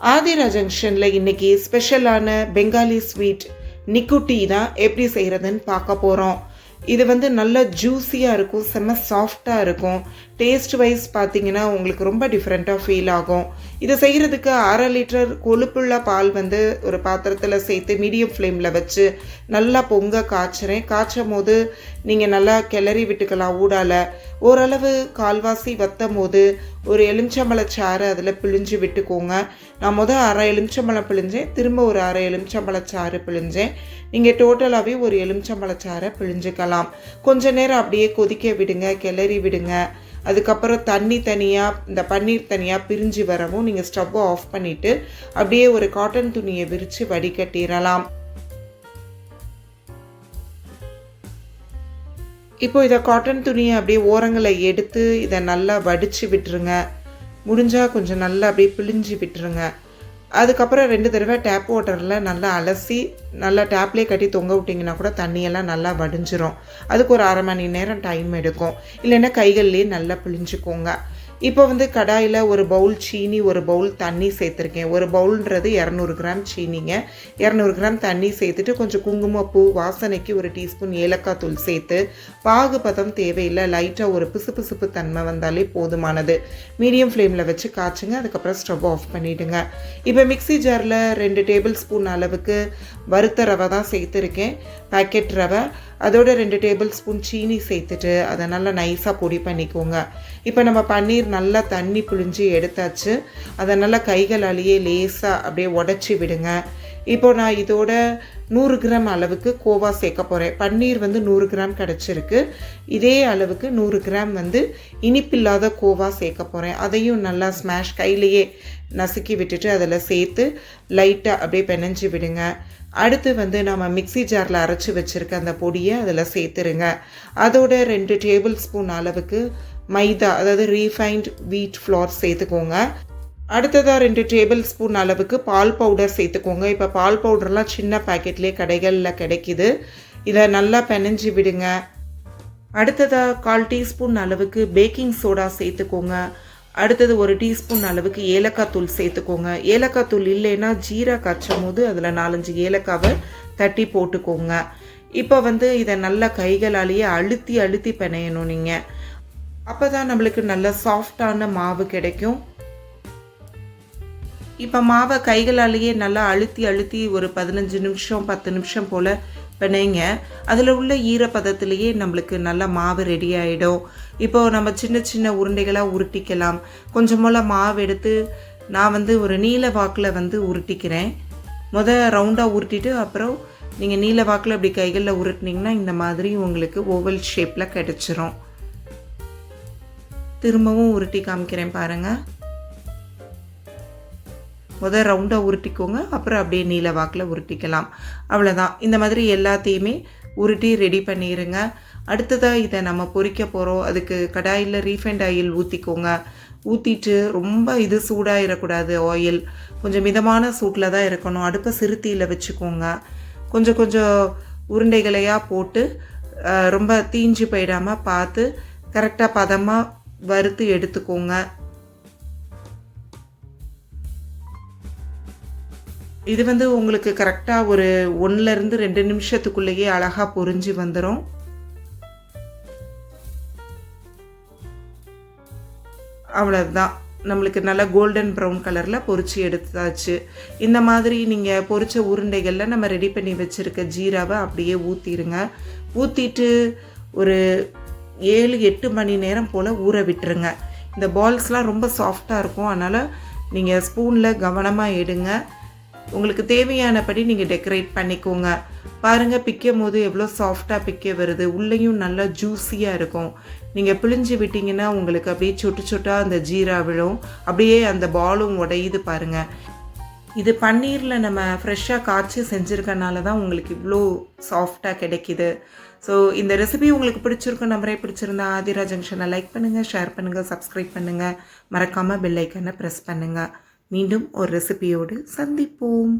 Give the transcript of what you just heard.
ஆதிரா ஜங்ஷனில் இன்னைக்கு ஸ்பெஷலான பெங்காலி ஸ்வீட் நிக்குட்டி தான் எப்படி செய்கிறதுன்னு பார்க்க போகிறோம் இது வந்து நல்ல ஜூஸியாக இருக்கும் செம்ம சாஃப்டாக இருக்கும். டேஸ்ட் வைஸ் பார்த்தீங்கன்னா உங்களுக்கு ரொம்ப டிஃப்ரெண்ட்டாக ஃபீல் ஆகும். இதை செய்கிறதுக்கு அரை லிட்டர் கொழுப்புள்ள பால் வந்து ஒரு பாத்திரத்தில் சேர்த்து மீடியம் ஃப்ளேமில் வச்சு நல்லா பொங்க காய்ச்சுறேன். காய்ச்சும் போது நீங்கள் நல்லா கிளறி விட்டுக்கலாம் ஊடால. ஓரளவு கால்வாசி வத்தும் போது ஒரு எலுமிச்சம்பழச்சாறு அதில் பிழிஞ்சு விட்டுக்கோங்க. நான் முதல் அரை எலுமிச்சம்பழம் பிழிஞ்சேன் திரும்ப ஒரு அரை எலுமிச்சம்பழ சாறு பிழிஞ்சேன். நீங்கள் டோட்டலாகவே ஒரு எலுமிச்சம்பழ சாறை பிழிஞ்சுக்கலாம். கொஞ்ச நேரம் அப்படியே கொதிக்க விடுங்க கிளறி விடுங்க. அதுக்கப்புறம் தண்ணி தனியாக இந்த பன்னீர் தனியாக பிரிஞ்சு வரவும் நீங்கள் ஸ்டவ்வை ஆஃப் பண்ணிவிட்டு அப்படியே ஒரு காட்டன் துணியை விரித்து வடிகட்டிடலாம். இப்போ இதை காட்டன் துணியை அப்படியே ஓரங்களை எடுத்து இதை நல்லா வடித்து விட்டுருங்க. முடிஞ்சால் கொஞ்சம் நல்லா அப்படியே பிழிஞ்சு விட்டுருங்க. அதுக்கப்புறம் ரெண்டு தடவை டேப் வாட்டரில் நல்லா அலசி நல்லா டேப்லேயே கட்டி தொங்க விட்டிங்கன்னா கூட தண்ணியெல்லாம் நல்லா வடிஞ்சிரும். அதுக்கு ஒரு அரை மணி நேரம் டைம் எடுக்கும். இல்லைன்னா கைகள்லேயே நல்லா பிழிஞ்சுக்கோங்க. இப்போ வந்து கடாயில் ஒரு பவுல் சீனி ஒரு பவுல் தண்ணி சேர்த்துருக்கேன். ஒரு பவுல்ன்றது இரநூறு கிராம் சீனிங்க. இரநூறு கிராம் தண்ணி சேர்த்துட்டு கொஞ்சம் குங்குமப்பூ வாசனைக்கு ஒரு டீஸ்பூன் ஏலக்காய் தூள் சேர்த்து பாகு பதம் தேவையில்லை. லைட்டாக ஒரு பிசுபிசுப்பு தன்மை வந்தாலே போதுமானது. மீடியம் ஃப்ளேமில் வச்சு காய்ச்சுங்க. அதுக்கப்புறம் ஸ்டவ் ஆஃப் பண்ணிவிடுங்க இப்போ மிக்ஸி ஜாரில் ரெண்டு டேபிள் ஸ்பூன் அளவுக்கு வறுத்த ரவை தான் சேர்த்துருக்கேன். பேக்கெட் ரவை. அதோட ரெண்டு டேபிள் ஸ்பூன் சீனி சேர்த்துட்டு அதை நல்லா நைஸாக பொடி பண்ணிக்கோங்க. இப்போ நம்ம பன்னீர் நல்லா தண்ணி புழிஞ்சு எடுத்தாச்சு. அதை நல்லா கைகளாலேயே லேசாக அப்படியே உடச்சி விடுங்க. இப்போ நான் இதோட நூறு கிராம் அளவுக்கு கோவா சேர்க்க போகிறேன் பன்னீர் வந்து நூறு கிராம் கிடச்சிருக்கு. இதே அளவுக்கு நூறு கிராம் வந்து இனிப்பில்லாத கோவா சேர்க்க போகிறேன் அதையும் நல்லா ஸ்மாஷ் கையிலையே நசுக்கி விட்டுட்டு அதில் சேர்த்து லைட்டாக அப்படியே பெனஞ்சு விடுங்க. அடுத்து வந்து நம்ம மிக்ஸி ஜாரில் அரைச்சி வச்சுருக்க அந்த பொடியை அதில் சேர்த்துருங்க. அதோட ரெண்டு டேபிள் ஸ்பூன் அளவுக்கு மைதா அதாவது ரீஃபைண்ட் வீட் ஃப்ளார் சேர்த்துக்கோங்க. அடுத்ததாக ரெண்டு டேபிள் ஸ்பூன் அளவுக்கு பால் பவுடர் சேர்த்துக்கோங்க. இப்போ பால் பவுடர்லாம் சின்ன பேக்கெட்லேயே கடைகளில் கிடைக்கிது. இதை நல்லா பெனஞ்சி விடுங்க. அடுத்ததாக கால் டீஸ்பூன் அளவுக்கு பேக்கிங் சோடா சேர்த்துக்கோங்க. அடுத்தது ஒரு டீஸ்பூன் அளவுக்கு ஏலக்காய் தூள் சேர்த்துக்கோங்க. ஏலக்காய் தூள் இல்லைன்னா ஜீரா காய்ச்சும் போது அதில் நாலஞ்சு ஏலக்காவை தட்டி போட்டுக்கோங்க. இப்போ வந்து இதை நல்லா கைகளாலேயே அழுத்தி அழுத்தி பிணையணும் நீங்கள் அப்போ தான் நம்மளுக்கு நல்ல சாஃப்டான மாவு கிடைக்கும். இப்போ மாவை கைகளாலேயே நல்லா அழுத்தி அழுத்தி ஒரு பதினஞ்சு நிமிஷம் பத்து நிமிஷம் போல் பிணைங்க. அதில் உள்ள ஈரப்பதத்திலேயே நம்மளுக்கு நல்லா மாவு ரெடி ஆகிடும் இப்போது நம்ம சின்ன சின்ன உருண்டைகளாக உருட்டிக்கலாம். கொஞ்சம் மாவு எடுத்து நான் வந்து ஒரு நீல வாக்கில் வந்து உருட்டிக்கிறேன். முத ரவுண்டாக உருட்டிட்டு அப்புறம் நீங்கள் நீல வாக்கில் இப்படி கைகளில் உருட்டினீங்கன்னா இந்த மாதிரி உங்களுக்கு ஓவல் ஷேப்பில் கிடச்சிரும். திரும்பவும் உருட்டி காமிக்கிறேன் பாருங்கள் முதல் ரவுண்டாக உருட்டிக்கோங்க. அப்புறம் அப்படியே நீல வாக்கில் உருட்டிக்கலாம். அவ்வளோதான் இந்த மாதிரி எல்லாத்தையுமே உருட்டி ரெடி பண்ணிடுங்க அடுத்ததாக இதை நம்ம பொறிக்க போகிறோம் அதுக்கு கடாயில் ரீஃபைண்ட் ஆயில் ஊற்றிக்கோங்க ஊற்றிட்டு ரொம்ப இது சூடாகிடக்கூடாது ஆயில் கொஞ்சம் மிதமான சூட்டில் தான் இருக்கணும். அடுப்பை சிறுத்தியில் வச்சுக்கோங்க. கொஞ்சம் கொஞ்சம் உருண்டைகளையாக போட்டு ரொம்ப தீஞ்சு போயிடாமல் பார்த்து கரெக்டாக பதமாக வறுத்து எடுத்துக்கோங்க. இது வந்து உங்களுக்கு கரெக்டாக ஒரு ஒன்றுலேருந்து ரெண்டு நிமிஷத்துக்குள்ளேயே அழகாக பொரிஞ்சு வந்துடும் அவ்வளோதான் நம்மளுக்கு நல்லா கோல்டன் ப்ரௌன் கலரில் பொறிச்சு எடுத்தாச்சு. இந்த மாதிரி நீங்கள் பொறிச்ச உருண்டைகளில் நம்ம ரெடி பண்ணி வச்சுருக்க ஜீராவை அப்படியே ஊற்றிடுங்க ஊற்றிட்டு ஒரு ஏழு எட்டு மணி நேரம் போல் ஊற விட்டுருங்க. இந்த பால்ஸ்லாம் ரொம்ப சாஃப்டாக இருக்கும். அதனால் நீங்கள் ஸ்பூனில் கவனமாக எடுங்க. உங்களுக்கு தேவையானபடி நீங்கள் டெக்கரேட் பண்ணிக்கோங்க. பாருங்கள் பிக்கும் போது எவ்வளோ சாஃப்டாக பிக்க வருது. உள்ளேயும் நல்லா ஜூஸியாக இருக்கும். நீங்கள் பிழிஞ்சு விட்டிங்கன்னா உங்களுக்கு அப்படியே சொட்டு சொட்டாக அந்த ஜீரா விழும். அப்படியே அந்த பாலும் உடையுது பாருங்கள் இது பன்னீரில் நம்ம ஃப்ரெஷ்ஷாக காய்ச்சி செஞ்சுருக்கனால தான் உங்களுக்கு இவ்வளோ சாஃப்டாக கிடைக்கிது. ஸோ இந்த ரெசிபி உங்களுக்கு பிடிச்சிருக்கும் நம்பரே பிடிச்சிருந்தா ஆதிரா ஜங்ஷனை லைக் பண்ணுங்கள் ஷேர் பண்ணுங்கள் சப்ஸ்கிரைப் பண்ணுங்கள் மறக்காமல் பெல்லைக்கனை ப்ரெஸ் பண்ணுங்கள் மீண்டும் ஒரு ரெசிபியோடு சந்திப்போம்.